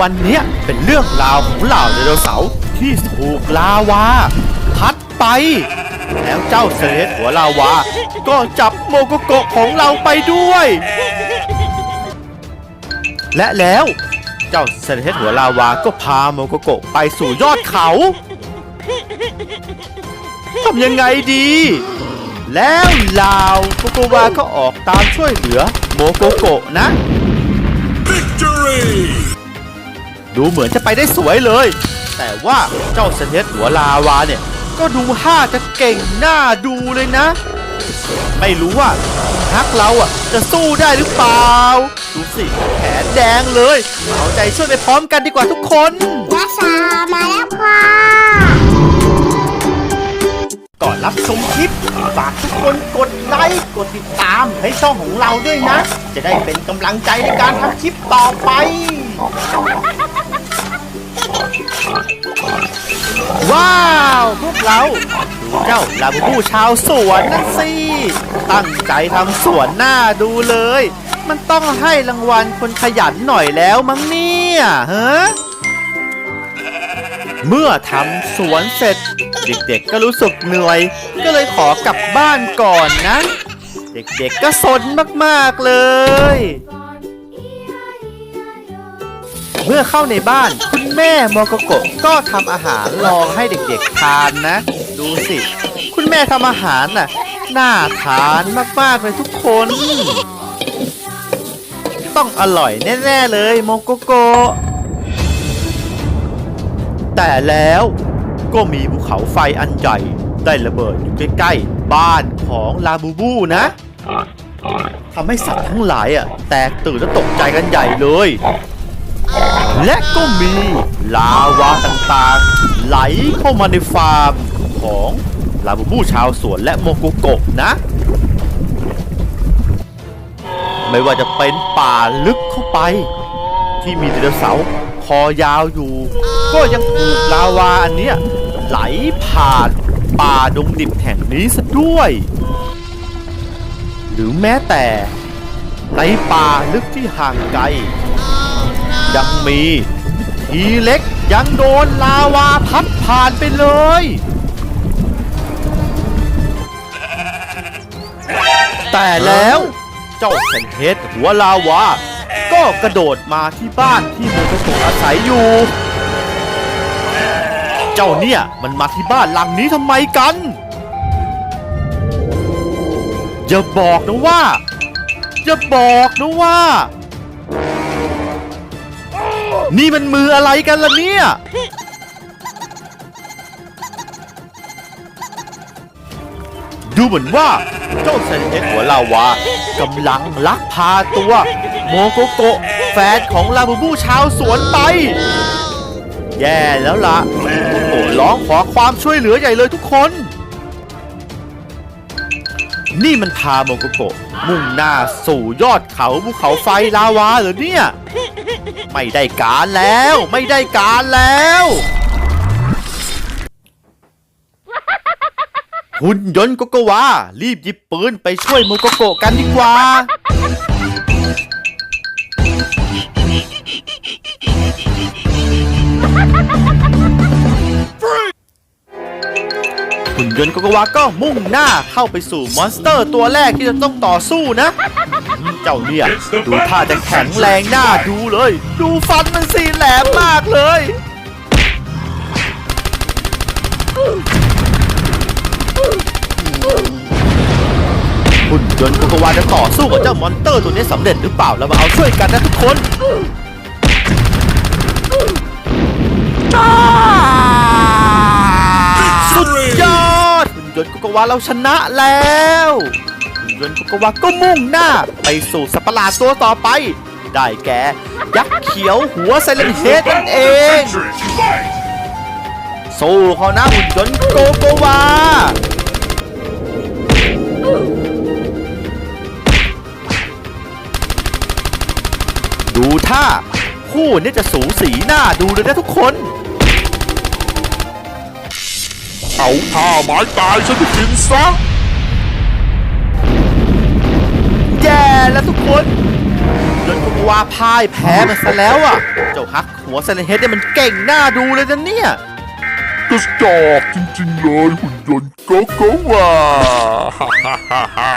วันนี้เป็นเรื่องราวของเหล่าไดโนเสาร์ที่ถูกลาวา พัดไป แล้วเจ้าเซเลสหัวลาวา ก็จับโมโกโกะของเราไปด้วย และแล้วเจ้าเซเลสหัวลาวาก็พาโมโกโกะไปสู่ยอดเขาทำยังไงดี แล้วลาวโกโกวาก็ออกตามช่วยเหลือโมโกโกะนะ Victory! ดูเหมือนจะไปได้สวยเลย แต่ว่าเจ้าเซเลสหัวลาวาเนี่ย ก็ดูท่าจะเก่งหน้าดูเลยนะ ไม่รู้ว่าฮักเราอะ จะสู้ได้หรือเปล่า ดูสิแขนแดงเลย เอาใจช่วยไปพร้อมกันดีกว่าทุกคนนักษามาแล้วค่ะก่อนรับชมคลิปฝากทุกคนกดไลค์กดติดตามให้ช่องของเราด้วยนะ จะได้เป็นกำลังใจในการทำคลิปต่อไป ว้าว พวกเราดูเจ้าลาบูบูชาวสวนนั่นสิ ตั้งใจทำสวนหน้าดูเลย มันต้องให้รางวัลคนขยันหน่อยแล้วมั้งเนี่ยฮะเมื่อทำสวนเสร็จ เด็กๆก็รู้สึกเหนื่อย ก็เลยขอกลับบ้านก่อนนะ เด็กๆก็สนมากๆเลย เมื่อเข้าในบ้านคุณแม่โมโกโกะก็ทำอาหารรอให้เด็กๆทานนะ ดูสิ คุณแม่ทำอาหารน่ะน่าทานมากๆเลยทุกคน ต้องอร่อยแน่ๆเลยโมโกโกะแต่แล้วก็มีภูเขาไฟอันใหญ่ได้ระเบิดอยู่ใกล้ๆบ้านของลาบูบูนะทำให้สัตว์ทั้งหลายอะแตกตื่นและตกใจกันใหญ่เลย และก็มีลาวาต่างๆ ไหลเข้ามาในฟาร์มของลาบูบูชาวสวนและโมโกโกะนะ ไม่ว่าจะเป็นป่าลึกเข้าไป ที่มีไดโนเสาร์คอยาวอยู่ ก็ยังถูกลาวาอันเนี้ยไหลผ่านป่าดงดิบแห่งนี้ซะด้วย หรือแม้แต่ในป่าลึกที่ห่างไกล ยังมี ทีเล็กยังโดนลาวาพัดผ่านไปเลย แต่แล้วเจ้าเซนเทสหัวลาวา ก็กระโดดมาที่บ้านที่โมโกโกะอาศัยอยู่ เจ้าเนี่ยมันมาที่บ้านหลังนี้ทำไมกัน อย่าบอกนะว่า อย่าบอกนะว่า นี่มันมืออะไรกันล่ะเนี่ย ดูเหมือนว่าเจ้าเซนเอ็กหัวลาวากำลังลักพาตัว โมโกโกะแฟนของลาบูบูชาวสวนไป แย่แล้วล่ะโอ้ร้องขอความช่วยเหลือใหญ่เลยทุกคน นี่มันพาโมโกโกะมุ่งหน้าสู่ยอดเขาภูเขาไฟลาวาเหรอเนี่ย ไม่ได้การแล้วไม่ได้การแล้วหุ่นยนต์โกโกวารีบหยิบปืนไปช่วยโมโกโกกันดีกว่า หุ่นยนต์โกโกวาก็มุ่งหน้าเข้าไปสู่มอนสเตอร์ตัวแรกที่จะต้องต่อสู้นะ เจ้าเนี่ย ดูท่าจะแข็งแรงหน้าดูเลย ดูฟันมันสีแหลมมากเลยหุ่นยนต์โกโกวาจะต่อสู้กับเจ้ามอนเตอร์ตัวนี้สำเร็จหรือเปล่าเรามาเอาช่วยกันนะทุกคนสุดยอดหุ่นยนต์โกโกวาเราชนะแล้วหุ่น ยนต์โกโกวาก็มุ่งหน้า ไปสู่สัประหลาดตัวต่อไป ได้แก่ยักษ์เขียวหัวไซเลนเฮดนั่นเองสู้เขานะหุ่นยนต์โกโกวาดูท่าคู่นี้จะสูสีหน้าดูเลยนะทุกคน เอาท่าไม้ตายฉันไปกินซะ แย่แล้วทุกคนยนคุณว่าพ่ายแพ้มันซะแล้วอะ เจ้าฮักหัวเซเลนเฮดเนี่ยมันเก่งหน้าดูเลยนะเนี่ยกระจอกจริงๆเลยหุ่นยนต์โกโก้ว่าฮ่าฮ่าฮ่าฮ่า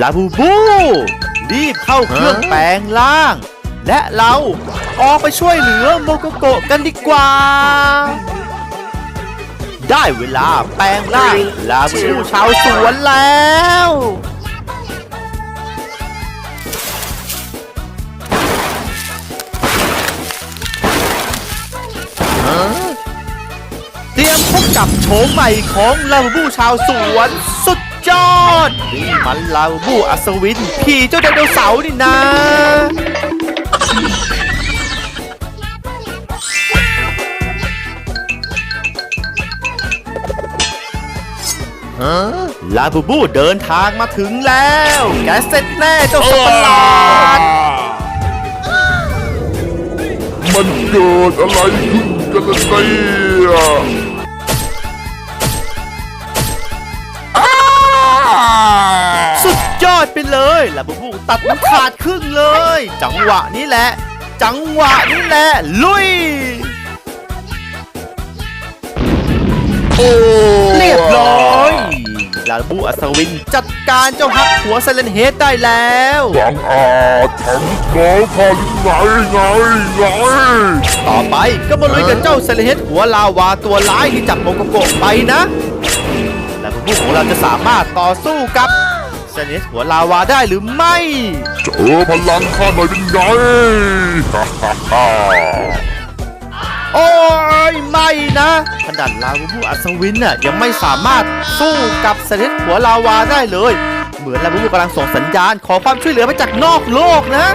ลาบูบู รีบเข้าเครื่องแปลงร่าง และเราออกไปช่วยเหลือโมโกโกะกันดีกว่า ได้เวลาแปลงร่างลาบูบูชาวสวนแล้วเตรียมพบกับโฉมใหม่ของลาบูบูชาวสวนสุดยอดนี่มันลาบูบูอัศวิน ขี่เจ้าไดโนเสาร์นี่นะ ลาบูบูเดินทางมาถึงแล้ว แกเสร็จแน่เจ้าสัตว์ประหลาดมันเกิดอะไรขึ้นกันล่ะเนี่ยอ้าสุดยอดไปเลยลาบูบูตัดมันขาดครึ่งเลย จังหวะนี้แหละ จังหวะนี้แหละ ลุยโอ้เรียบร้อย ลาบูอัศวิน จัดการเจ้าฮักหัวไซเลนเฮดได้แล้วบังอาจทำน้องข้าหรือไงไงไงต่อไปก็มาลุยกับเจ้าไซเลนเฮดหัวลาวาตัวร้ายที่จับโมโกโกะไปนะลาบูของเราจะสามารถต่อสู้กับไซเลนเฮดหัวลาวาได้หรือไม่ เจอพลังข้าหน่อยเป็นไงฮ่าฮ่าฮ่า โอ้ยไม่นะขนาดลาบูบูอัศวินน่ะยังไม่สามารถสู้กับไซเลนเฮดหัวลาวาได้เลย เหมือนลาบูบูกำลังส่งสัญญาณขอความช่วยเหลือมาจากนอกโลกนะ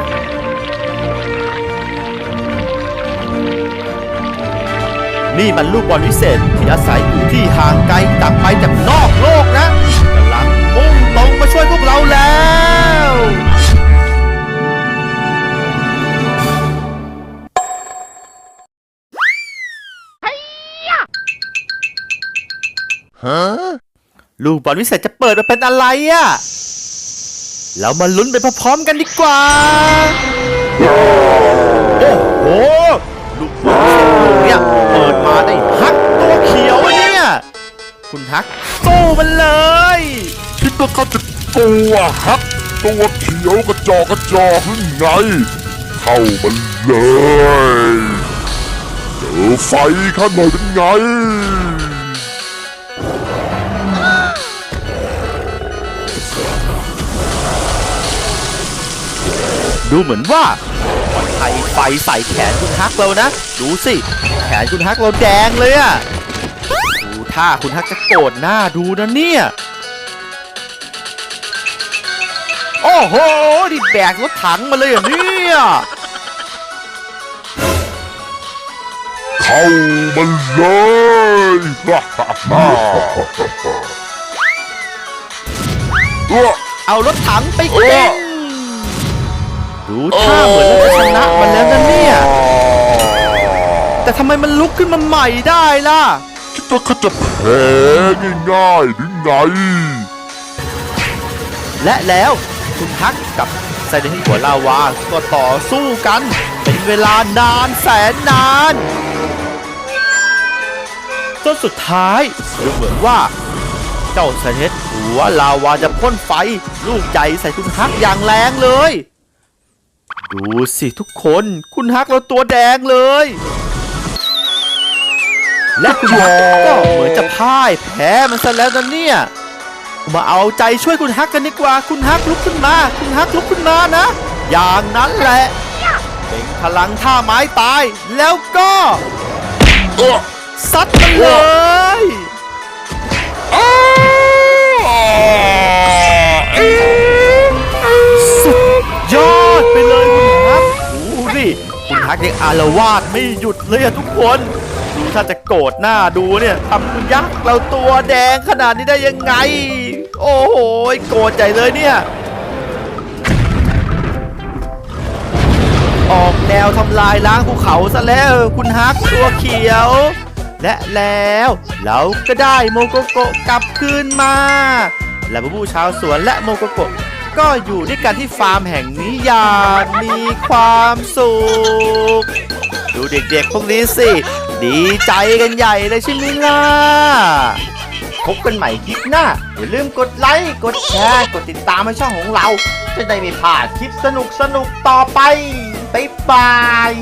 นี่มันลูกบอลวิเศษที่อาศัยอยู่ที่ห่างไกลจากไปจากนอกโลก ฮะลูกบอลวิเศษจะเปิดมาเป็นอะไรอะ่ะ เรามาลุ้นไปพร้อมๆกันดีกว่า โอ้โห ลูกบอลวิเศษลูกเนี่ยเปิดมาได้ฮักตัวเขียวเนี่ย คุณฮักสู้มันเลยคิดว่าเขาจะกลัวฮักตัวเขียวกระจอกกระจอกหรือไง เข้ามันเลย เจอไฟข้าหน่อยเป็นไง ดูเหมือนว่ามันไทยไฟใส่แขนคุณฮักเรานะ ดูสิ แขนคุณฮักเราแดงเลยอะดูท่าคุณฮักจะโกรธหน้าดูนะเนี่ย โอ้โหนี่แบกรถถังมาเลยเหรอะเนี่ยเข้ามันเลยฮ่าฮ่าฮ่าเอ้อเอารถถังไปเก่ง ดูท่าเหมือนเราจะชนะมันแล้วนะเนี่ย แต่ทำไมมันลุกขึ้นมาใหม่ได้ล่ะคิดว่าเขาจะแพ้ง่ายๆหรือไง และแล้วคุณฮักกับไซเดนหัวลาวาก็ต่อสู้กัน เป็นเวลานานแสนนานจนสุดท้ายดูเหมือนว่าเจ้าไซเดนหัวลาวาจะพ่นไฟ ลูกใหญ่ใส่คุณฮักอย่างแรงเลย ดูสิทุกคนคุณฮักเราตัวแดงเลย และคุณฮักก็เหมือนจะพ่ายแพ้มันซะแล้วนะเนี่ย มาเอาใจช่วยคุณฮักกันดีกว่า คุณฮักลุกขึ้นมา คุณฮักลุกขึ้นมานะ อย่างนั้นแหละเป็นพลังท่าไม้ตาย แล้วก็เอ้อซัดมันเลย ยังอารวาสไม่หยุดเลยอะทุกคนดูถ้าจะโกรธหน้าดูเนี่ยทำคุณยักษ์เราตัวแดงขนาดนี้ได้ยังไง โอ้โหโกรธใจเลยเนี่ย ออกแนวทำลายล้างภูเขาซะแล้วคุณฮักตัวเขียว และแล้วเราก็ได้โมโกโกะกลับคืนมาและบูบูชาวสวนและโมโกโกะ ก็อยู่ด้วยกันที่ฟาร์มแห่งนี้อย่างมีความสุข ดูเด็กๆพวกนี้สิ ดีใจกันใหญ่เลยใช่ไหมล่ะ พบกันใหม่คลิปหน้า อย่าลืมกดไลค์ กดแชร์ กดติดตามให้ช่องของเรา จะได้ไม่พลาดคลิปสนุกๆต่อไป บ๊ายบาย